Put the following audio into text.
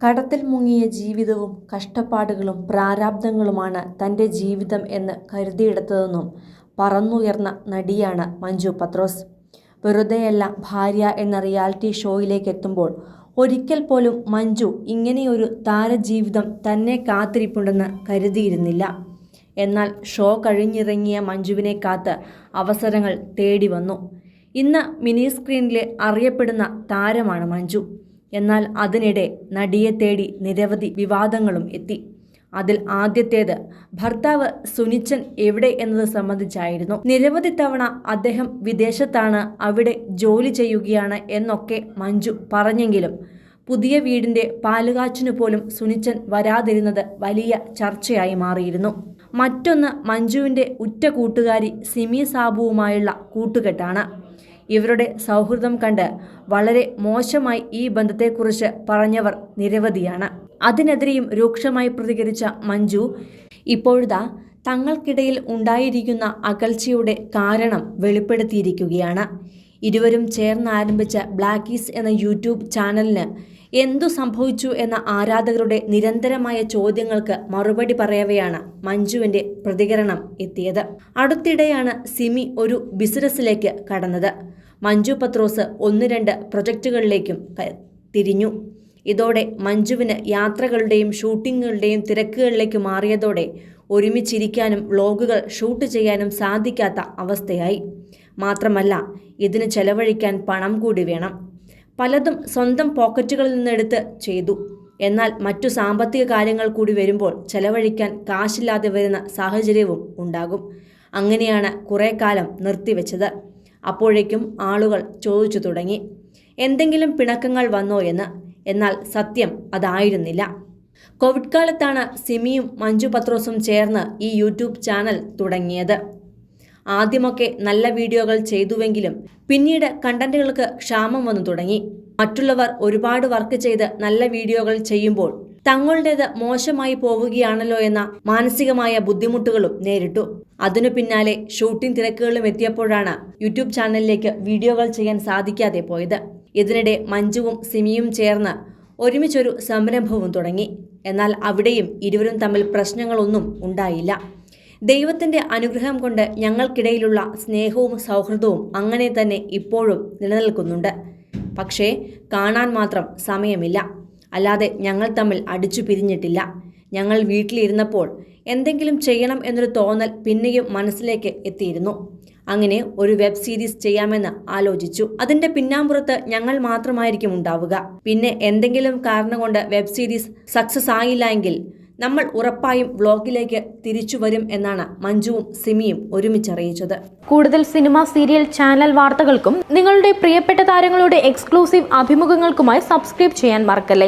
കടത്തിൽ മുങ്ങിയ ജീവിതവും കഷ്ടപ്പാടുകളും പ്രാരാബ്ധങ്ങളുമാണ് തന്റെ ജീവിതം എന്ന് കരുതിയെടുത്തതെന്നും പറന്നുയർന്ന നടിയാണ് മഞ്ജു പത്രോസ്. വെറുതെയല്ല ഭാര്യ എന്ന റിയാലിറ്റി ഷോയിലേക്ക് എത്തുമ്പോൾ ഒരിക്കൽ പോലും മഞ്ജു ഇങ്ങനെയൊരു താരജീവിതം തന്നെ കാത്തിരിപ്പുണ്ടെന്ന് കരുതിയിരുന്നില്ല. എന്നാൽ ഷോ കഴിഞ്ഞിറങ്ങിയ മഞ്ജുവിനെ കാത്ത് അവസരങ്ങൾ തേടി വന്നു ഇന്ന് മിനി സ്ക്രീനിലെ അറിയപ്പെടുന്ന താരമാണ് മഞ്ജു. എന്നാൽ അതിനിടെ നടിയെ തേടി നിരവധി വിവാദങ്ങളും എത്തി. അതിൽ ആദ്യത്തേത് ഭർത്താവ് സുനിച്ചൻ എവിടെ എന്നത് സംബന്ധിച്ചായിരുന്നു. നിരവധി തവണ അദ്ദേഹം വിദേശത്താണ് അവിടെ ജോലി ചെയ്യുകയാണ് എന്നൊക്കെ മഞ്ജു പറഞ്ഞെങ്കിലും പുതിയ വീടിന്റെ പാലുകാച്ചിനു പോലും സുനിച്ചൻ വരാതിരുന്നത് വലിയ ചർച്ചയായി മാറിയിരുന്നു. മറ്റൊന്ന് മഞ്ജുവിന്റെ ഉറ്റ കൂട്ടുകാരി സിമി സാബുവുമായുള്ള കൂട്ടുകെട്ടാണ്. ഇവരുടെ സൗഹൃദം കണ്ട് വളരെ മോശമായി ഈ ബന്ധത്തെക്കുറിച്ച് പറഞ്ഞവർ നിരവധിയാണ്. അതിനെതിരെയും രൂക്ഷമായി പ്രതികരിച്ച മഞ്ജു ഇപ്പോഴതാ തങ്ങൾക്കിടയിൽ ഉണ്ടായിരിക്കുന്ന അകൽച്ചയുടെ കാരണം വെളിപ്പെടുത്തിയിരിക്കുകയാണ്. ഇരുവരും ചേർന്നാരംഭിച്ച ബ്ലാക്കീസ് എന്ന യൂട്യൂബ് ചാനലിന് എന്തു സംഭവിച്ചു എന്ന ആരാധകരുടെ നിരന്തരമായ ചോദ്യങ്ങൾക്ക് മറുപടി പറയവെയാണ് മഞ്ജുവിന്റെ പ്രതികരണം എത്തിയത്. അടുത്തിടെയാണ് സിമി ഒരു ബിസിനസ്സിലേക്ക് കടന്നത്. മഞ്ജു പത്രോസ് ഒന്ന് രണ്ട് പ്രൊജക്റ്റുകളിലേക്കും തിരിഞ്ഞു. ഇതോടെ മഞ്ജുവിന് യാത്രകളുടെയും ഷൂട്ടിങ്ങുകളുടെയും തിരക്കുകളിലേക്ക് മാറിയതോടെ ഒരുമിച്ചിരിക്കാനും വ്ളോഗുകൾ ഷൂട്ട് ചെയ്യാനും സാധിക്കാത്ത അവസ്ഥയായി. മാത്രമല്ല ഇതിന് ചെലവഴിക്കാൻ പണം കൂടി വേണം. പലതും സ്വന്തം പോക്കറ്റുകളിൽ നിന്നെടുത്ത് ചെയ്തു. എന്നാൽ മറ്റു സാമ്പത്തിക കാര്യങ്ങൾ കൂടി വരുമ്പോൾ ചെലവഴിക്കാൻ കാശില്ലാതെ വരുന്ന സാഹചര്യവും ഉണ്ടാകും. അങ്ങനെയാണ് കുറേ കാലം നിർത്തിവെച്ചത്. അപ്പോഴേക്കും ആളുകൾ ചോദിച്ചു തുടങ്ങി എന്തെങ്കിലും പിണക്കങ്ങൾ വന്നോ എന്ന്. എന്നാൽ സത്യം അതായിരുന്നില്ല. കോവിഡ് കാലത്താണ് സിമിയും മഞ്ജു പത്രോസും ചേർന്ന് ഈ യൂട്യൂബ് ചാനൽ തുടങ്ങിയത്. ആദ്യമൊക്കെ നല്ല വീഡിയോകൾ ചെയ്തുവെങ്കിലും പിന്നീട് കണ്ടന്റുകൾക്ക് ക്ഷാമം വന്നു തുടങ്ങി. മറ്റുള്ളവർ ഒരുപാട് വർക്ക് ചെയ്ത് നല്ല വീഡിയോകൾ ചെയ്യുമ്പോൾ തങ്ങളുടേത് മോശമായി പോവുകയാണല്ലോ എന്ന മാനസികമായ ബുദ്ധിമുട്ടുകളും നേരിട്ടു. അതിനു പിന്നാലെ ഷൂട്ടിംഗ് തിരക്കുകളും എത്തിയപ്പോഴാണ് യൂട്യൂബ് ചാനലിലേക്ക് വീഡിയോകൾ ചെയ്യാൻ സാധിക്കാതെ പോയത്. ഇതിനിടെ മഞ്ജുവും സിമിയും ചേർന്ന് ഒരുമിച്ചൊരു സംരംഭവും തുടങ്ങി. എന്നാൽ അവിടെയും ഇരുവരും തമ്മിൽ പ്രശ്നങ്ങളൊന്നും ഉണ്ടായില്ല. ദൈവത്തിന്റെ അനുഗ്രഹം കൊണ്ട് ഞങ്ങൾക്കിടയിലുള്ള സ്നേഹവും സൗഹൃദവും അങ്ങനെ തന്നെ ഇപ്പോഴും നിലനിൽക്കുന്നുണ്ട്. പക്ഷേ കാണാൻ മാത്രം സമയമില്ല. അല്ലാതെ ഞങ്ങൾ തമ്മിൽ അടിച്ചു പിരിഞ്ഞിട്ടില്ല. ഞങ്ങൾ വീട്ടിലിരുന്നപ്പോൾ എന്തെങ്കിലും ചെയ്യണം എന്നൊരു തോന്നൽ പിന്നെയും മനസ്സിലേക്ക് എത്തിയിരുന്നു. അങ്ങനെ ഒരു വെബ് സീരീസ് ചെയ്യാമെന്ന് ആലോചിച്ചു. അതിന്റെ പിന്നാമ്പുറത്ത് ഞങ്ങൾ മാത്രമായിരിക്കും ഉണ്ടാവുക. പിന്നെ എന്തെങ്കിലും കാരണം കൊണ്ട് വെബ് സീരീസ് സക്സസ് ആയില്ല എങ്കിൽ നമ്മൾ ഉറപ്പായും വ്ലോഗിലേക്ക് തിരിച്ചു വരും എന്നാണ് മഞ്ജുവും സിമിയും ഒരുമിച്ചറിയിച്ചത്. കൂടുതൽ സിനിമ, സീരിയൽ, ചാനൽ വാർത്തകൾക്കും നിങ്ങളുടെ പ്രിയപ്പെട്ട താരങ്ങളുടെ എക്സ്ക്ലൂസീവ് അഭിമുഖങ്ങൾക്കുമായി സബ്സ്ക്രൈബ് ചെയ്യാൻ മറക്കല്ലേ